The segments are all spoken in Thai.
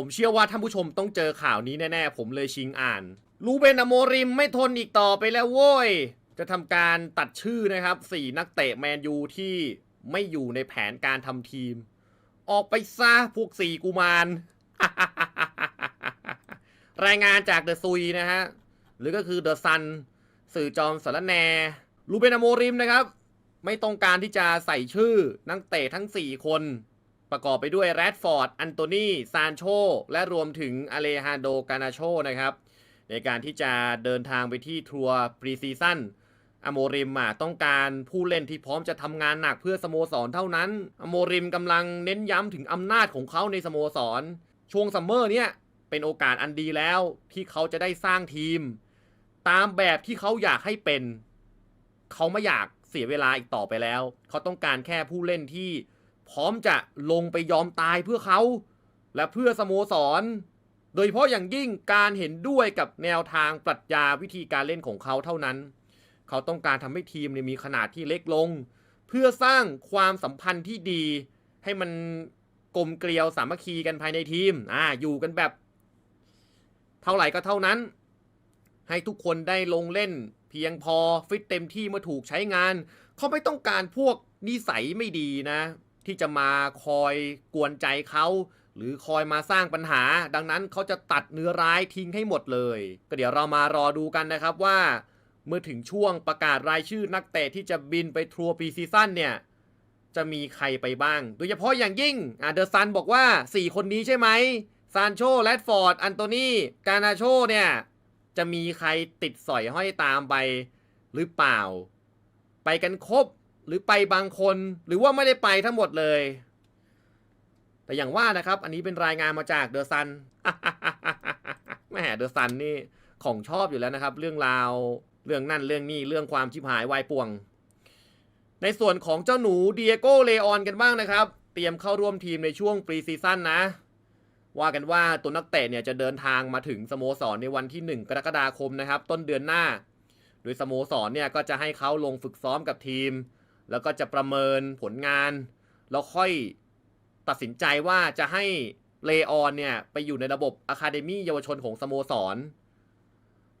ผมเชื่อว่าท่านผู้ชมต้องเจอข่าวนี้แน่ๆ ผมเลยชิงอ่าน ลูเบนอโมริมไม่ทนอีกต่อไปแล้วโว้ย จะทำการตัดชื่อนะครับสี่นักเตะแมนยูที่ไม่อยู่ในแผนการทำทีม ออกไปซะพวกสี่กุมาร รายงานจากเดอะซุยนะฮะ หรือก็คือเดอะซันสื่อจอมสารแนลูเบนอโมริมนะครับ ไม่ต้องการที่จะใส่ชื่อนักเตะทั้ง 4 คน ประกอบไปด้วยแรดฟอร์ด อันโตนีซานโช และรวมถึงอเลฮานโดกานาโชนะครับ ในการที่จะเดินทางไปที่ทัวร์ปรีซีซั่นอโมริมอะต้องการผู้เล่นที่พร้อมจะทำงานหนักเพื่อสโมสรเท่านั้น อโมริมกำลังเน้นย้ำถึงอำนาจของเขาในสโมสร ช่วงซัมเมอร์เนี่ยเป็นโอกาสอันดีแล้วที่เขาจะได้สร้างทีม ตามแบบที่เขาอยากให้เป็น เขาไม่อยากเสียเวลาอีกต่อไปแล้ว เขาต้องการแค่ผู้เล่นที่ พร้อมจะลงไปยอมตายเพื่อเขา และเพื่อสโมสร โดยเฉพาะอย่างยิ่งการเห็นด้วยกับแนวทางปรัชญาวิธีการเล่นของเขาเท่านั้น เขาต้องการทำให้ทีมมีขนาดที่เล็กลง เพื่อสร้างความสัมพันธ์ที่ดี ให้มันกลมเกลียวสามัคคีกันภายในทีมอ่าอยู่กันแบบ เท่าไหร่ก็เท่านั้น ให้ทุกคนได้ลงเล่น เพียงพอฟิตเต็มที่เมื่อถูกใช้งาน เขาไม่ต้องการพวกนิสัยไม่ดีนะ ที่จะมาคอยกวนใจเขาหรือคอยมาสร้างปัญหา ดังนั้นเขาจะตัดเนื้อร้ายทิ้งให้หมดเลย ก็เดี๋ยวเรามารอดูกันนะครับว่า เมื่อถึงช่วงประกาศรายชื่อนักเตะที่จะบินไปทัวร์ปีซีซั่นเนี่ย จะมีใครไปบ้าง โดยเฉพาะอย่างยิ่งอาเดอะซันบอกว่า 4 คนนี้ใช่ไหมซานโชแรดฟอร์ด อันโตนีกานาโชเนี่ย จะมีใครติดสอยห้อยตามไปหรือเปล่า ไปกันครบ หรือไปบางคน หรือว่าไม่ได้ไปทั้งหมดเลย แต่อย่างว่านะครับ อันนี้เป็นรายงานมาจากเดอะซันแหม่เดอะซันนี่ของชอบอยู่แล้วนะครับ เรื่องราวเรื่องนั่นเรื่องนี้เรื่องความชิบหายวายป่วง ในส่วนของเจ้าหนูเดียโก้เลออนกันบ้างนะครับ เตรียมเข้าร่วมทีมในช่วงปรีซีซั่นนะ ว่ากันว่าตัวนักเตะเนี่ยจะเดินทางมาถึงสโมสรในวันที่ 1 กรกฎาคมนะครับ ต้นเดือนหน้า โดยสโมสรเนี่ยก็จะให้เขาลงฝึกซ้อมกับทีม แล้วก็จะประเมินผลงาน แล้วค่อยตัดสินใจว่าจะให้เลออนเนี่ย ไปอยู่ในระบบอะคาเดมี่เยาวชนของสโมสร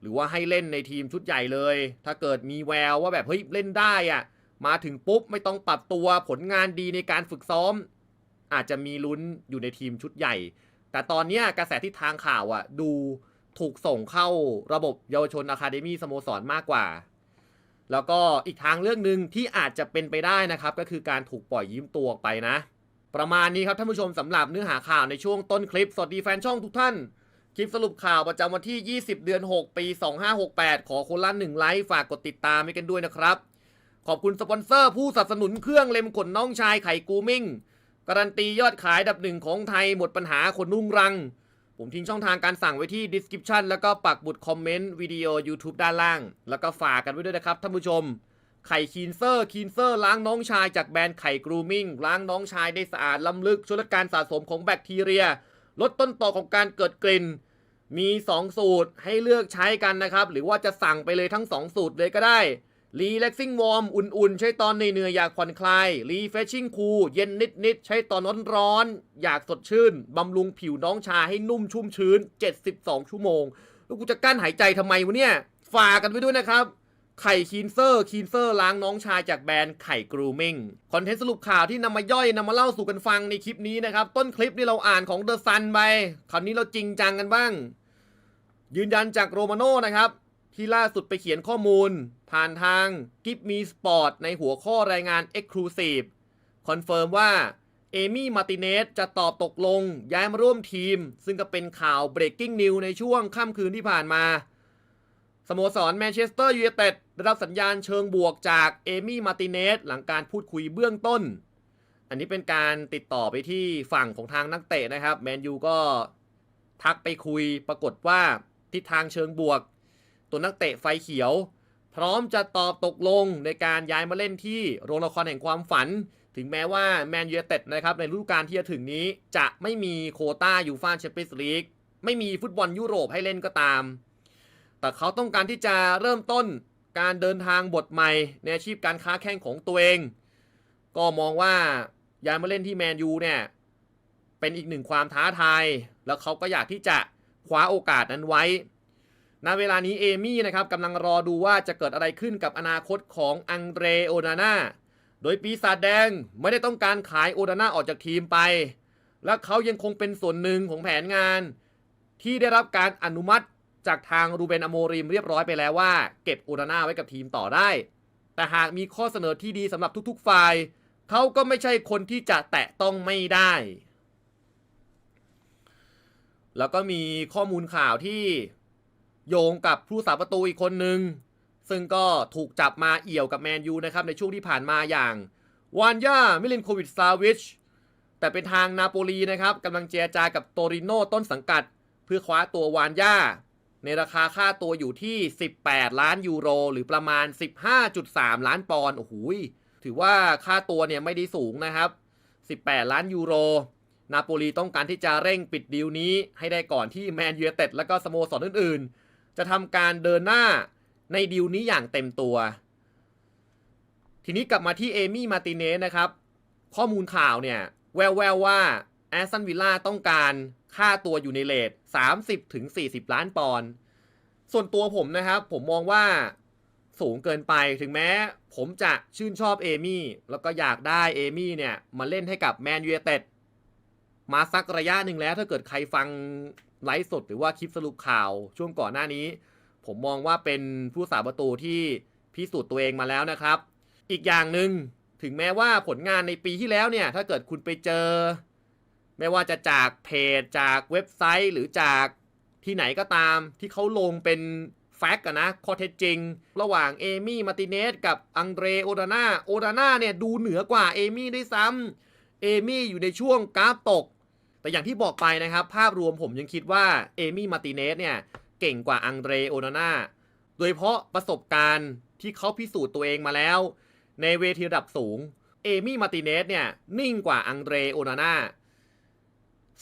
หรือว่าให้เล่นในทีมชุดใหญ่เลย ถ้าเกิดมีแววว่าแบบเฮ้ยเล่นได้อะมาถึงปุ๊บไม่ต้องปรับตัวผลงานดีในการฝึกซ้อม อาจจะมีลุ้นอยู่ในทีมชุดใหญ่ แต่ตอนนี้กระแสที่ทางข่าวอะ ดูถูกส่งเข้าระบบเยาวชนอะคาเดมี่สโมสรมากกว่า แล้วก็อีกทางเรื่องหนึ่งที่อาจจะเป็นไปได้นะครับ ก็คือการถูกปล่อยยิ้มตัวออกไปนะ ประมาณนี้ครับท่านผู้ชมสำหรับเนื้อหาข่าวในช่วงต้นคลิป สวัสดีแฟนช่องทุกท่าน คลิปสรุปข่าวประจำวันที่ 20 เดือน 6 ปี 2568 ขอคนละหนึ่งไลค์ฝากกดติดตามให้กันด้วยนะครับ ขอบคุณสปอนเซอร์ผู้สนับสนุนเครื่องเล็มขนน้องชายไข่กูมิ่งการันตียอดขายดับหนึ่งของไทยหมดปัญหาขนนุ่งรัง ผมทิ้งช่องทางการสั่งไว้ที่ description แล้วก็ปักบุดคอมเมนต์วิดีโอ YouTube ด้านล่าง แล้วก็ฝากกันไว้ด้วยนะครับท่านผู้ชม ไข่คีนเซอร์คีนเซอร์ล้างน้องชายจากแบรนด์ไข่กรูมิ่งล้างน้องชายได้สะอาดล้ำลึกช่วยลดการสะสมของแบคทีเรีย ลดต้นต่อของการเกิดกลิ่น มี 2 สูตรให้เลือกใช้กันนะครับ หรือว่าจะสั่งไปเลยทั้ง 2 สูตรเลยก็ได้ Relaxing Warm อุ่นๆ ใช้ตอนเหนื่อยๆอยากผ่อนคลาย Refreshing Cool เย็นนิดๆ ใช้ตอนร้อนๆ อยากสดชื่น บำรุงผิวน้องชายให้นุ่มชุ่มชื้น 72 ชั่วโมง แล้วกูจะกั้นหายใจทำไมวะเนี่ย ฝากกันไว้ด้วยนะครับ ไข่คีนเซอร์ คีนเซอร์ล้างน้องชายจากแบรนด์ไข่กรูมิงคอนเทนต์สรุปข่าวที่นำมาย่อยนำมาเล่าสู่กันฟังในคลิปนี้นะครับ ต้นคลิปที่เราอ่านของเดอะซันไปคราวนี้เราจริงจังกันบ้าง ยืนยันจากโรมาโน่นะครับ ที่ล่าสุดไปเขียนข้อมูล ผ่านทางกิฟมีสปอร์ตในหัวข้อรายงาน Exclusive คอนเฟิร์มว่า เอมี่มาติเนสจะตอบตกลงย้ายมาร่วมทีม ซึ่งก็เป็นข่าว breaking news ในช่วงค่ำคืนที่ผ่านมา สโมสรแมนเชสเตอร์ยูไนเต็ดได้รับสัญญาณเชิงบวกจากเอมี่มาติเนสหลังการพูดคุยเบื้องต้น อันนี้เป็นการติดต่อไปที่ฝั่งของทางนักเตะนะครับ แมนยูก็ทักไปคุยปรากฏว่าทิศทางเชิงบวก ตัวนักเตะไฟเขียว พร้อมจะตอบตกลงในการย้ายมาเล่นที่โรงละครแห่งความฝัน ถึงแม้ว่าแมนยูเต็ดนะครับในฤดูกาลที่จะถึงนี้ จะไม่มีโคต้ายูฟ่าแชมเปี้ยนส์ลีกไม่มีฟุตบอลยุโรปให้เล่นก็ตาม แต่เขาต้องการที่จะเริ่มต้นการเดินทางบทใหม่ในอาชีพการค้าแข่งของตัวเอง ก็มองว่าย้ายมาเล่นที่แมนยูเนี่ยเป็นอีกหนึ่งความท้าทาย แล้วเขาก็อยากที่จะคว้าโอกาสนั้นไว้ ณเวลานี้เอมี่นะครับกำลังรอดูว่าจะเกิดอะไรขึ้นกับอนาคตของอังเดรโอนาน่าโดยปีศาจแดงไม่ได้ต้องการขายโอนาน่าออกจากทีมไป และเขายังคงเป็นส่วนหนึ่งของแผนงาน ที่ได้รับการอนุมัติจากทางรูเบนอโมริมเรียบร้อยไปแล้วว่า เก็บโอนาน่าไว้กับทีมต่อได้ แต่หากมีข้อเสนอที่ดีสำหรับทุก ๆ ฝ่ายเขาก็ไม่ใช่คนที่จะแตะต้องไม่ได้ แล้วก็มีข้อมูลข่าวที่ โยงกับผู้สาประตูอีกคนนึง ซึ่งก็ถูกจับมาเอี่ยวกับแมนยูนะครับในช่วงที่ผ่านมาอย่างวานยามิลินโควิดซาวิช แต่เป็นทางนาโปลีนะครับกำลังเจรจากับโตริโนต้นสังกัด เพื่อคว้าตัววานย่า ในราคาค่าตัวอยู่ที่ 18 ล้านยูโร หรือประมาณ 15.3 ล้านปอนด์โอ้โหถือว่าค่าตัวเนี่ยไม่ได้สูงนะครับ 18 ล้านยูโร นาโปลีต้องการที่จะเร่งปิดดีลนี้ให้ได้ก่อนที่แมนยูเต็ดและก็สโมสรอื่นๆ จะทำการเดินหน้าในดีลนี้อย่างเต็มตัว ทีนี้กลับมาที่เอมี่มาติเนสนะครับ ข้อมูลข่าวเนี่ย แววๆวว่าแอสตันวิลล่าต้องการค่าตัวอยู่ในเลท30ถึง40 ล้านปอนด์ส่วนตัวผมนะครับ ผมมองว่าสูงเกินไปถึงแม้ ผมจะชื่นชอบเอมี่แล้วก็อยากได้เอมี่เนี่ย มาเล่นให้กับแมนยูไนเต็ดมาสักระยะหนึ่งแล้วถ้าเกิดใครฟัง ไลฟ์สดหรือว่าคลิปสรุปข่าวช่วงก่อนหน้านี้ ผมมองว่าเป็นผู้สาประตูที่พิสูจน์ตัวเองมาแล้วนะครับ อีกอย่างหนึ่งถึงแม้ว่าผลงานในปีที่แล้วเนี่ย ถ้าเกิดคุณไปเจอ ไม่ว่าจะจากเพจจากเว็บไซต์หรือจากที่ไหนก็ตามที่เขาลงเป็นแฟกต์นะข้อเท็จจริง ระหว่างเอมี่มาร์ติเนสกับอังเดรโอดาน่าโอดาน่าเนี่ยดูเหนือกว่าเอมี่ด้วยซ้ำเอมี่อยู่ในช่วงกราฟตก แต่อย่างที่บอกไปนะครับ ภาพรวมผมยังคิดว่าเอมี่มาร์ติเนสเนี่ย เก่งกว่าอังเดรโอนาน่าโดยเฉพาะประสบการณ์ที่เขาพิสูจน์ตัวเองมาแล้ว ในเวทีระดับสูง เอมี่มาร์ติเนสเนี่ย นิ่งกว่าอังเดรโอนาน่า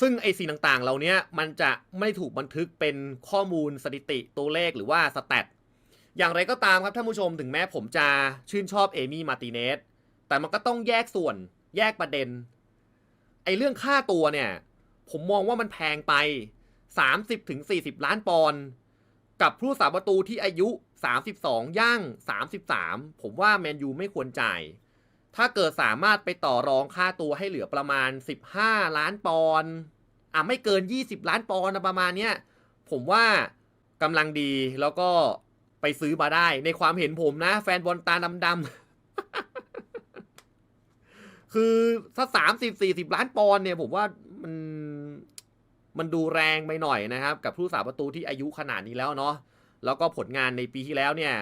ซึ่งไอสิ่งต่างๆ เหล่านี้มันจะไม่ถูกบันทึกเป็นข้อมูลสถิติตัวเลขหรือว่าสแตทอย่างไรก็ตามครับท่านผู้ชมถึงแม้ผมจะชื่นชอบเอมี่มาร์ติเนสแต่มันก็ต้องแยกส่วนแยกประเด็นไอเรื่องค่าตัวเนี่ย ผมมองว่ามันแพงไป 30ถึง40 ล้านปอนด์กับผู้สาประตูที่อายุ 32 ย่าง 33 ผมว่าแมนยูไม่ควรจ่าย ถ้าเกิดสามารถไปต่อรองค่าตัวให้เหลือประมาณ 15 ล้านปอนด์อะไม่เกิน 20 ล้านปอนด์ประมาณเนี้ยผมว่ากำลังดีแล้วก็ไปซื้อมาได้ ในความเห็นผมนะ แฟนบอลตาดำๆคือถ้า30 40ล้านปอนด์เนี่ย ผมว่ามัน มันดูแรงไปหน่อยนะครับ กับผู้สาประตูที่อายุขนาดนี้แล้วเนาะแล้วก็ผลงานในปีที่แล้วเนี่ย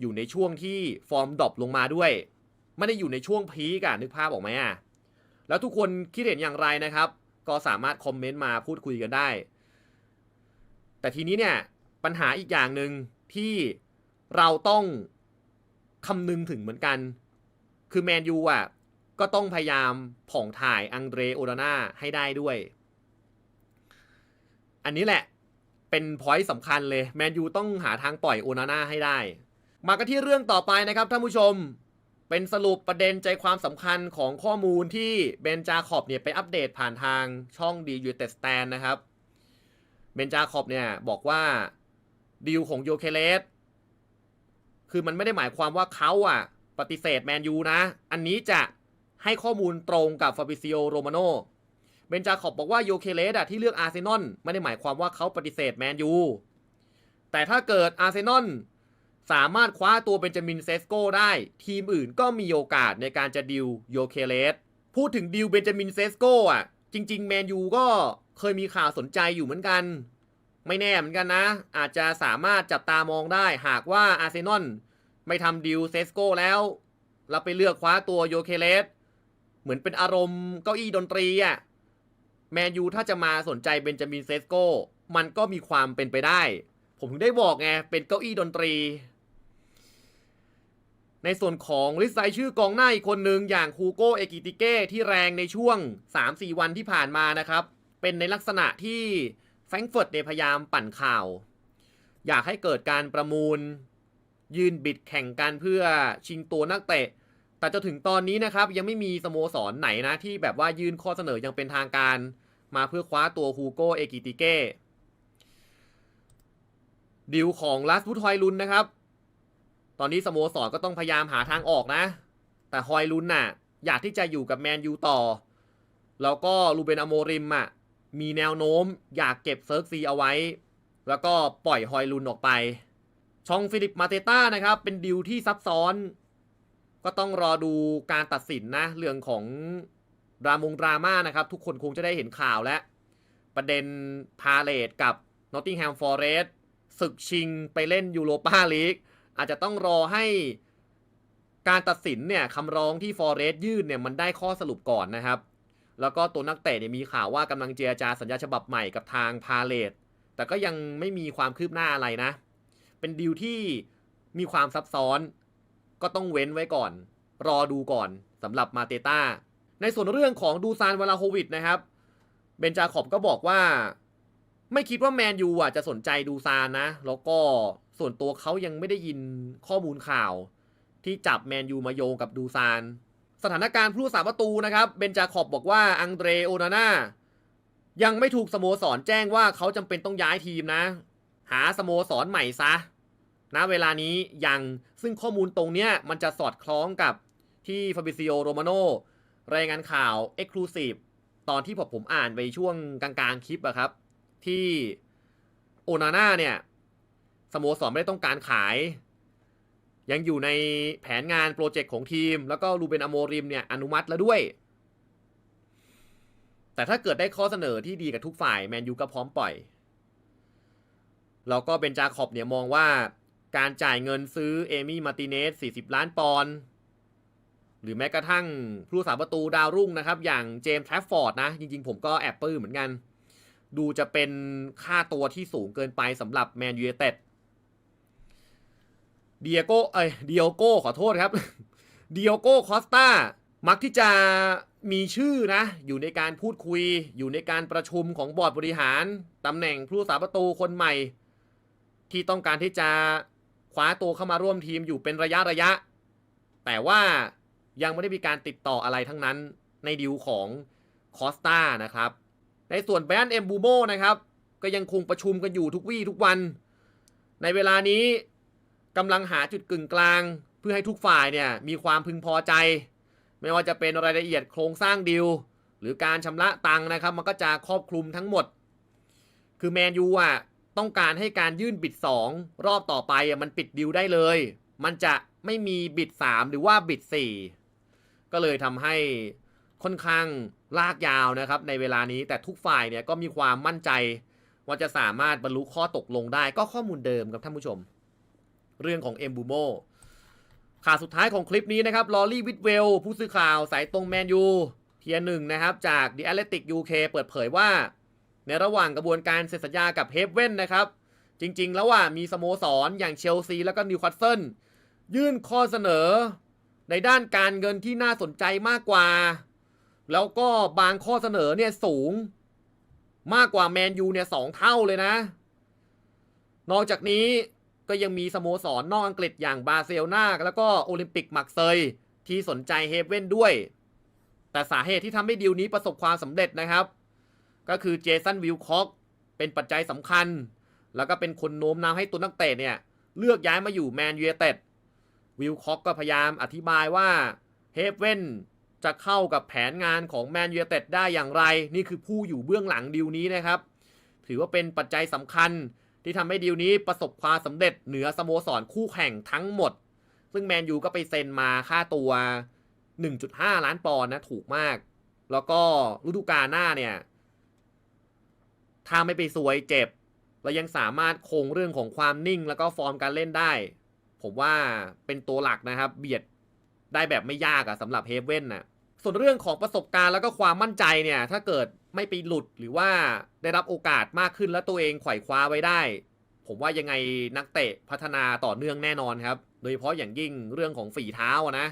อยู่ในช่วงที่ฟอร์มดรอปลงมาด้วยไม่ได้อยู่ในช่วงพีกอะนึกภาพออกไหมอะแล้วทุกคนคิดเห็นอย่างไรนะครับ ก็สามารถคอมเมนต์มาพูดคุยกันได้ แต่ทีนี้เนี่ยปัญหาอีกอย่างหนึ่งที่เราต้องคำนึงถึงเหมือนกัน คือแมนยูอะก็ต้องพยายามผ่องถ่ายอังเดรโอดาน่าให้ได้ด้วย อันนี้แหละเป็นพอยต์สำคัญเลยแมนยูต้องหาทางปล่อยโอนาน่าให้ได้ มากันที่เรื่องต่อไปนะครับท่านผู้ชมเป็นสรุปประเด็นใจความสำคัญของข้อมูลที่เบนจาขอบเนี่ยไปอัปเดตผ่านทางช่องดียูเตสแตนนะครับเบนจาขอบเนี่ยบอกว่าดีลของโยเคเลสคือมันไม่ได้หมายความว่าเขาอะ ปฏิเสธแมนยูนะ อันนี้จะให้ข้อมูลตรงกับฟาบิซิโอโรมาโน เบนจาขอบบอกว่าโยเคเลสอะที่เลือกอาร์เซนอลไม่ได้หมายความว่าเขาปฏิเสธแมนยูแต่ถ้าเกิดอาร์เซนอลสามารถคว้าตัวเบนจามินเซสโกได้ ทีมอื่นก็มีโอกาสในการจะดิวโยเคเลสพูดถึงดิวเบนจามินเซสโกอะ จริง ๆ แมนยูก็เคยมีข่าวสนใจอยู่เหมือนกัน ไม่แน่เหมือนกันนะ อาจจะสามารถจับตามองได้หากว่าอาร์เซนอลไม่ทำดิวเซสโกแล้วแล้วไปเลือกคว้าตัวโยเคเลสเหมือนเป็นอารมณ์เก้าอี้ดนตรีอะ แมนยูถ้าจะมาสนใจเบนจามินเซสโกมันก็มีความเป็นไปได้ ผมถึงได้บอกไง เป็นเก้าอี้ดนตรี ในส่วนของลิสต์รายชื่อกองหน้าอีกคนหนึ่งอย่างคูโกเอกิติเก้ที่แรงในช่วง 3-4 วันที่ผ่านมานะครับ เป็นในลักษณะที่แฟรงเฟิร์ตเนี่ยพยายามปั่นข่าว อยากให้เกิดการประมูล ยืนบิดแข่งกันเพื่อชิงตัวนักเตะแต่จนถึงตอนนี้นะครับยังไม่มีสโมสรไหนนะที่แบบว่ายื่นข้อเสนอยังเป็นทางการ มาเพื่อคว้าตัวฮูโกเอกิติเก้ดิวของลัสวูดฮอยลุนนะครับ ตอนนี้สโมสรก็ต้องพยายามหาทางออกนะ แต่ฮอยลุนน่ะ อยากที่จะอยู่กับแมนยูต่อ แล้วก็ลูเบนอโมริมอะ มีแนวโน้มอยากเก็บเซิร์กซีเอาไว้ แล้วก็ปล่อยฮอยลุนออกไป ชองฟิลิปมาเตต้านะครับ เป็นดิวที่ซับซ้อน ก็ต้องรอดูการตัดสินนะ เรื่องของ ดรามงดราม่านะครับ ทุกคนคงจะได้เห็นข่าวแล้วประเด็นพาเลตกับนอตติงแฮมฟอร์เรสศึกชิงไปเล่นยูโรปาลีกอาจจะต้องรอให้การตัดสินเนี่ยคำร้องที่ฟอร์เรสยื่นเนี่ยมันได้ข้อสรุปก่อนนะครับ แล้วก็ตัวนักเตะเนี่ยมีข่าวว่ากำลังเจรจาสัญญาฉบับใหม่กับทางพาเลตแต่ก็ยังไม่มีความคืบหน้าอะไรนะ เป็นดีลที่มีความซับซ้อน ก็ต้องเว้นไว้ก่อน รอดูก่อนสำหรับมาเตต้า ในส่วนเรื่องของดูซานวลาโฮวิดนะครับ เบนจาขอบก็บอกว่า ไม่คิดว่าแมนยูอะจะสนใจดูซานนะ แล้วก็ส่วนตัวเขายังไม่ได้ยินข้อมูลข่าว ที่จับแมนยูมาโยงกับดูซาน สถานการณ์ผู้รักษาประตูนะครับ เบนจาขอบบอกว่าอังเดรโอนาน่ายังไม่ถูกสโมสรแจ้งว่าเขาจำเป็นต้องย้ายทีมนะ หาสโมสรใหม่ซะณเวลานี้ยังซึ่งข้อมูลตรงเนี้ยมันจะสอดคล้องกับที่ฟาบิซิโอโรมาโน รายงานข่าว Exclusive ตอนที่ผมผมอ่านไปช่วงกลางๆคลิปอะครับ ที่โอนาน่าเนี่ยสโมสรไม่ได้ต้องการขาย ยังอยู่ในแผนงานโปรเจกต์ของทีม แล้วก็รูเบนอโมริมเนี่ยอนุมัติแล้วด้วย แต่ถ้าเกิดได้ข้อเสนอที่ดีกับทุกฝ่าย แมนยูก็พร้อมปล่อย แล้วก็เบนจาขอบเนี่ยมองว่าการจ่ายเงินซื้อเอมี่มาร์ติเนส 40 ล้านปอนด์ หรือแม้กระทั่งผู้รักษาประตูดาวรุ่งนะครับ อย่างเจมส์แทฟฟอร์ดนะ จริงๆ ผมก็แอบปลื้มเหมือนกัน ดูจะเป็นค่าตัวที่สูงเกินไปสำหรับแมนยู i เต็ดเดียโกเอ้ยเดียโกขอโทษครับเดียโกคอสตามักที่จะมีชื่อนะ อยู่ในการพูดคุย อยู่ในการประชุมของบอร์ดบริหารตำแหน่งผู้รักษาประตูคนใหม่ ที่ต้องการที่จะคว้าตัวเข้ามาร่วมทีมอยู่เป็นระยะระยะ แต่ว่า ยังไม่ได้มีการติดต่ออะไรทั้งนั้นในดิวของคอสตานะครับ ในส่วนแบรนด์เอมบูโมนะครับ ก็ยังคงประชุมกันอยู่ทุกวี่ทุกวัน ในเวลานี้กำลังหาจุดกึ่งกลาง เพื่อให้ทุกฝ่ายเนี่ยมีความพึงพอใจ ไม่ว่าจะเป็นรายละเอียดโครงสร้างดิวหรือการชำระตังนะครับ มันก็จะครอบคลุมทั้งหมด คือแมนยูอะต้องการให้การยื่นบิด 2 รอบต่อไปอะมันปิดดิวได้เลย มันจะไม่มีบิด 3 หรือว่าบิด 4 ก็เลยทำให้ค่อนข้างลากยาวนะครับ ในเวลานี้แต่ทุกฝ่ายเนี่ยก็มีความมั่นใจ ว่าจะสามารถบรรลุข้อตกลงได้ก็ข้อมูลเดิมครับท่านผู้ชม เรื่องของเอมบูโมข่าวสุดท้ายของคลิปนี้นะครับลอรี่วิทเวลผู้สื่อข่าวสายตรงแมนยูเทียหนึ่งนะครับจาก The Athletic UK เปิดเผยว่า ในระหว่างกระบวนการเซ็นสัญญากับเฮฟเว่นนะครับ จริง ๆ แล้วว่ามีสโมสรอย่างเชลซี แล้วก็นิวคาสเซิลยื่นข้อเสนอ ในด้านการเงินที่น่าสนใจมากกว่า แล้วก็บางข้อเสนอเนี่ยสูงมากกว่าแมนยูเนี่ยสองเท่าเลยนะ นอกจากนี้ก็ยังมีสโมสรนอกอังกฤษอย่างบาร์เซโลนาแล้วก็โอลิมปิกมักเซยที่สนใจเฮเว่นด้วย แต่สาเหตุที่ทำให้ดีลนี้ประสบความสำเร็จนะครับ ก็คือเจสันวิลคอกเป็นปัจจัยสำคัญ แล้วก็เป็นคนโน้มน้าวให้ตัวนักเตะเนี่ย เลือกย้ายมาอยู่แมนยู i เต็ด วิลคอกก็พยายามอธิบายว่าเฮฟเว่นจะเข้ากับแผนงานของแมนยูเต็ดได้อย่างไร นี่คือผู้อยู่เบื้องหลังดีลนี้นะครับ ถือว่าเป็นปัจจัยสำคัญที่ทำให้ดีลนี้ประสบความสำเร็จเหนือสโมสรคู่แข่งทั้งหมด ซึ่งแมนยูก็ไปเซ็นมาค่าตัว 1.5 ล้านปอนด์นะถูกมาก แล้วก็ฤดูกาลหน้าเนี่ยถ้าไม่ไปสวยเจ็บเรายังสามารถคงเรื่องของความนิ่งแล้วก็ฟอร์มการเล่นได้ ผมว่าเป็นตัวหลักนะครับ เบียดได้แบบไม่ยากอะสำหรับเฮเว่นน่ะส่วนเรื่องของประสบการณ์แล้วก็ความมั่นใจเนี่ย ถ้าเกิดไม่ไปหลุดหรือว่าได้รับโอกาสมากขึ้นแล้วตัวเองไขว่คว้าไว้ได้ ผมว่ายังไงนักเตะพัฒนาต่อเนื่องแน่นอนครับ โดยเฉพาะอย่างยิ่งเรื่องของฝีเท้านะ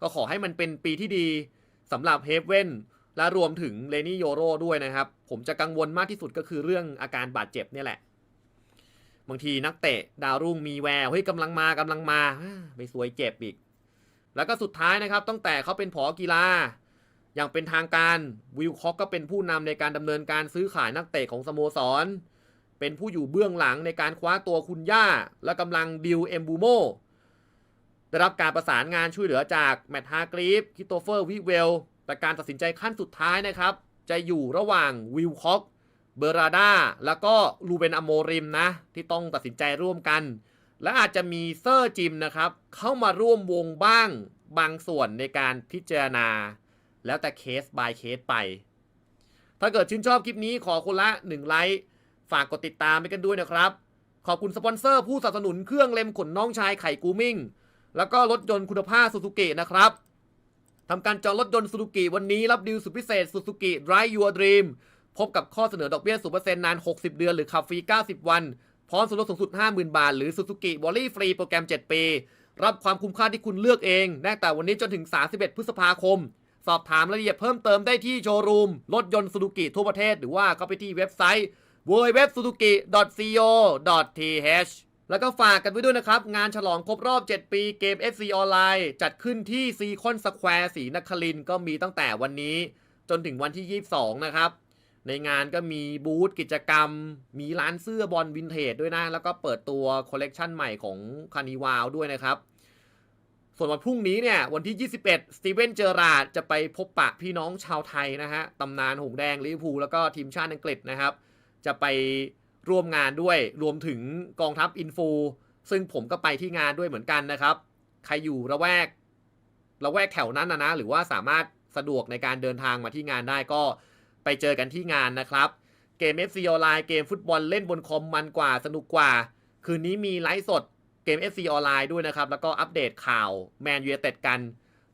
ก็ขอให้มันเป็นปีที่ดีสำหรับเฮฟเว่นและรวมถึงเลนี่โยโรด้วยนะครับ ผมจะกังวลมากที่สุดก็คือเรื่องอาการบาดเจ็บเนี่ยแหละ บางทีนักเตะดาวรุ่งมีแววเฮ้ยกำลังมากำลังมาไปซวยเจ็บอีก แล้วก็สุดท้ายนะครับตั้งแต่เขาเป็นผอกีฬา อย่างเป็นทางการวิลคอกก็เป็นผู้นำในการดำเนินการซื้อขายนักเตะของสโมสร เป็นผู้อยู่เบื้องหลังในการคว้าตัวคุณย่า และกำลังดิวเอมบูโมได้รับการประสานงานช่วยเหลือจากแมตต์ฮากรีฟคิโตเฟอร์วิเวลแต่การตัดสินใจขั้นสุดท้ายนะครับ จะอยู่ระหว่างวิลคอก เบอราดาแล้วก็ลูเบนอโมริมนะ ที่ต้องตัดสินใจร่วมกัน และอาจจะมีเซอร์จิมนะครับ เข้ามาร่วมวงบ้างบางส่วนในการพิจารณา แล้วแต่เคส by เคสไป ถ้าเกิดชื่นชอบคลิปนี้ขอคนละ 1 ไลค์ ฝากกดติดตามไปกันด้วยนะครับ ขอบคุณสปอนเซอร์ผู้สนับสนุนเครื่องเล็มขนน้องชายไข่กูมิ่ง แล้วก็รถยนต์คุณภาพซูซูกินะครับทำการจองรถยนต์ซูซูกิวันนี้รับดีลสุดพิเศษซูซูกิ Drive Your Dream พบกับข้อเสนอดอกเบี้ย 0%นาน 60 เดือน หรือขับฟรี 90 วัน พร้อมส่วนลดสูงสุด 50,000 บาท หรือ Suzuki b o l l y ฟรีโปรแกรม 7 ปี รับความคุ้มค่าที่คุณเลือกเองตั้งแต่วันนี้จนถึง 31 พฤษภาคม สอบถามรายละเอียดเพิ่มเติมได้ที่โชว์รูม รถยนต์ซูซูกิทั่วประเทศ หรือว่าเข้าไปที่เว็บไซต์ www.suzuki.co.th แล้วก็ฝากกันไว้ด้วยนะครับ งานฉลองครบรอบ 7 ปีเกม FC ออนไลน์ จัดขึ้นที่ซีคอนสแควร์ศรีนครินทร์ก็มีตั้งแต่วันนี้ จนถึงวันที่ 22 นะครับ ในงานก็มีบูธกิจกรรม มีร้านเสื้อบอลวินเทจด้วยนะ แล้วก็เปิดตัวคอลเลกชันใหม่ของคานิวาวด้วยนะครับ ส่วนวันพรุ่งนี้เนี่ย วันที่ 21 สตีเวนเจอราร์ดจะไปพบปะพี่น้องชาวไทยนะฮะตำนานหงแดงลิเวอร์พูลแล้วก็ทีมชาติอังกฤษนะครับ จะไปร่วมงานด้วยรวมถึงกองทัพอินฟูซึ่งผมก็ไปที่งานด้วยเหมือนกันนะครับ ใครอยู่ระแวกระแวกแถวนั้นนะนะหรือว่าสามารถสะดวกในการเดินทางมาที่งานได้ก็ ไปเจอกันที่งานนะครับ เกม FC ออนไลน์เกมฟุตบอลเล่นบนคอมมันกว่าสนุกกว่า คืนนี้มีไลฟ์สดเกม FC ออนไลน์ด้วยนะครับ แล้วก็อัปเดตข่าวแมนยูเต็ดกัน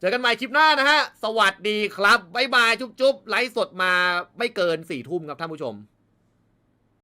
เจอกันใหม่คลิปหน้านะฮะ สวัสดีครับ บ๊ายบาย จุ๊บๆ ไลฟ์สดมาไม่เกิน4ทุ่มครับท่านผู้ชม